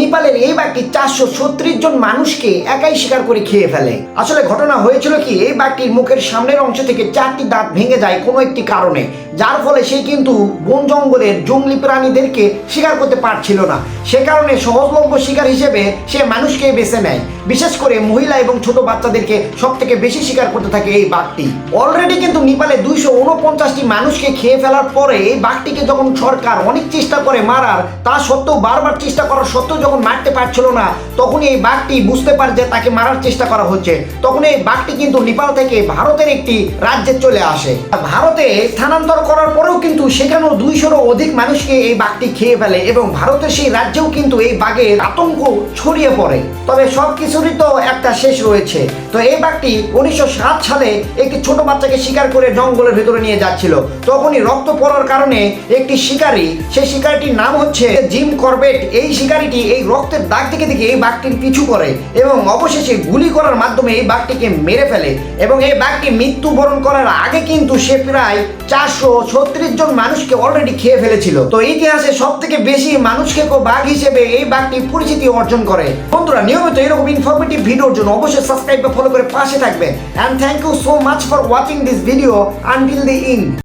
নেপালের এই বাঘটি চারশো ছত্রিশ জন মানুষকে একাই শিকার করে খেয়ে ফেলে। আসলে ঘটনা হয়েছিল কি, এই বাঘটির মুখের সামনের অংশ থেকে চারটি দাঁত ভেঙে যায় কোনো একটি কারণে। যার ফলে সে কিন্তু বন জঙ্গলের জঙ্গলি প্রাণীদেরকে শিকার করতে পারছিল না। সে কারণে সহজলভ্য শিকার হিসেবে সে মানুষকে বেছে নেয়। বিশেষ করে মহিলা এবং ছোট বাচ্চাদেরকে সব থেকে বেশি শিকার করতে থাকে এই বাঘটি। অলরেডি কিন্তু নেপালে দুইশো উনপঞ্চাশটি মানুষকে খেয়ে ফেলার পরে এই বাঘটিকে যখন সরকার অনেক চেষ্টা করে মারার, তা সত্ত্বেও বারবার চেষ্টা করার সত্ত্বেও যখন মারতে পারছিল না, তখনই এই বাঘটি বুঝতে পারে যে তাকে মারার চেষ্টা করা হচ্ছে। তখন এই বাঘটি কিন্তু নেপাল থেকে ভারতের একটি রাজ্যে চলে আসে। ভারতে স্থানান্তর করার পরেও কিন্তু সেখানেও দুইশোরও অধিক মানুষকে এই বাঘটি খেয়ে ফেলে এবং ভারতের সেই রাজ্যেও কিন্তু এই বাঘের আতঙ্ক ছড়িয়ে পড়ে। তবে সব তো একটা শেষ রয়েছে। তো এই বাঘটি উনিশশো সাত সালে একটি ছোট বাচ্চাকে শিকার করে জঙ্গলের ভেতরে নিয়ে যাচ্ছিল। তখনই রক্ত পড়ার কারণে একটি শিকারী, সেই শিকারিটির নাম হচ্ছে জিম করবেট। এই শিকারিটি এই রক্তের দাগ থেকে দেখে এই বাঘটির পিছু করে এবং অবশেষে গুলি করার মাধ্যমে এই বাঘটিকে মেরে ফেলে এবং এই বাঘটি মৃত্যুবরণ করার আগে কিন্তু সে প্রায় চারশো ছত্রিশ জন মানুষকে অলরেডি খেয়ে ফেলেছিল। তো ইতিহাসে সব থেকে বেশি মানুষকে বাঘ হিসেবে এই বাঘটি পরিচিতি অর্জন করে। বন্ধুরা, নিয়মিত এরকম ইনফরমেটিভ ভিডিওর জন্য অবশ্যই সাবস্ক্রাইব বা ফলো করে পাশে থাকবেন। And thank you so much for watching this video until the in